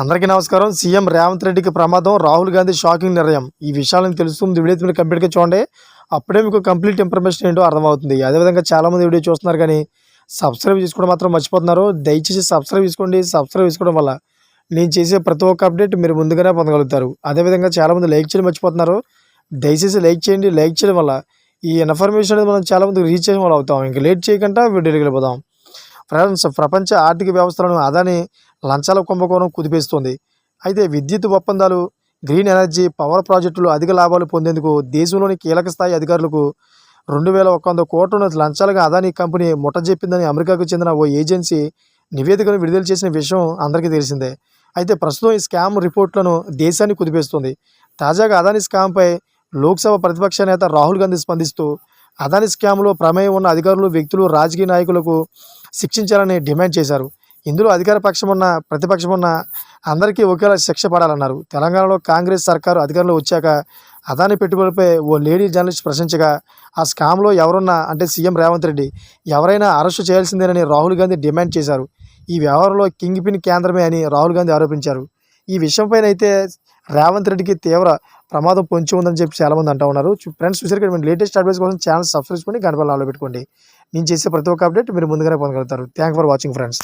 అందరికీ నమస్కారం. సీఎం రేవంత్ రెడ్డికి ప్రమాదం రాహుల్ గాంధీ షాకింగ్ నిర్ణయం. ఈ విషయాలను తెలుస్తుంది వీడియో మీరు కంప్లీట్గా చూడండి. అప్పుడే మీకు కంప్లీట్ ఇన్ఫర్మేషన్ ఏంటో అర్థమవుతుంది. అదేవిధంగా చాలామంది వీడియో చూస్తున్నారు కానీ సబ్స్క్రైబ్ చేసుకోవడం మాత్రం మర్చిపోతున్నారు. దయచేసి సబ్స్క్రైబ్ చేసుకోండి. సబ్స్క్రైబ్ చేసుకోవడం వల్ల నేను చేసే ప్రతి ఒక్క అప్డేట్ మీరు ముందుగానే పొందగలుగుతారు. అదేవిధంగా చాలామంది లైక్ చేయడం మర్చిపోతున్నారు. దయచేసి లైక్ చేయండి. లైక్ చేయడం వల్ల ఈ ఇన్ఫర్మేషన్ అనేది మనం చాలామంది రీచ్ చేయడం వల్ల అవుతాం. ఇంకా లేట్ చేయకుండా వీడియోకి వెళ్ళిపోదాం. ఫ్రెండ్స్ ప్రపంచ ఆర్థిక వ్యవస్థలను అదాని లంచాల కుంభకోణం కుదిపేస్తుంది. అయితే విద్యుత్ ఒప్పందాలు గ్రీన్ ఎనర్జీ పవర్ ప్రాజెక్టులు అధిక లాభాలు పొందేందుకు దేశంలోని కీలక స్థాయి అధికారులకు రెండు వేల ఒక వంద కోట్లను లంచాలుగా అదానీ కంపెనీ ముట్టజెప్పిందని అమెరికాకు చెందిన ఓ ఏజెన్సీ నివేదికను విడుదల చేసిన విషయం అందరికీ తెలిసిందే. అయితే ప్రస్తుతం ఈ స్కామ్ రిపోర్ట్లను దేశాన్ని కుదిపేస్తుంది. తాజాగా అదానీ స్కామ్పై లోక్సభ ప్రతిపక్ష నేత రాహుల్ గాంధీ స్పందిస్తూ అదానీ స్కామ్లో ప్రమేయం ఉన్న అధికారులు వ్యక్తులు రాజకీయ నాయకులకు శిక్షించాలని డిమాండ్ చేశారు. ఇందులో అధికార పక్షం ఉన్న ప్రతిపక్షం ఉన్న అందరికీ ఒకేలా శిక్ష పడాలన్నారు. తెలంగాణలో కాంగ్రెస్ సర్కారు అధికారంలో వచ్చాక అదాని పెట్టుబడిపై ఓ లేడీ జర్నలిస్ట్ ప్రశ్నించగా ఆ స్కామ్లో ఎవరున్నా అంటే సీఎం రేవంత్ రెడ్డి ఎవరైనా అరెస్టు చేయాల్సిందేనని రాహుల్ గాంధీ డిమాండ్ చేశారు. ఈ వ్యవహారంలో కింగ్ పిన్ కేంద్రమే అని రాహుల్ గాంధీ ఆరోపించారు. ఈ విషయంపైన అయితే రేవంత్ రెడ్డికి తీవ్ర ప్రమాదం పొంచి ఉందని చెప్పి చాలామంది అంటూ ఉన్నారు. ఫ్రెండ్స్ చూసారు కదా లేటెస్ట్ అప్డేట్స్ కోసం ఛానల్ సబ్స్క్రైబ్ చేసుకొని గంటపల్లి పెట్టుకోండి నేను చేసే ప్రతి ఒక్క అప్డేట్ మీరు ముందుగానే పొందగలుగుతారు. Thank for watching friends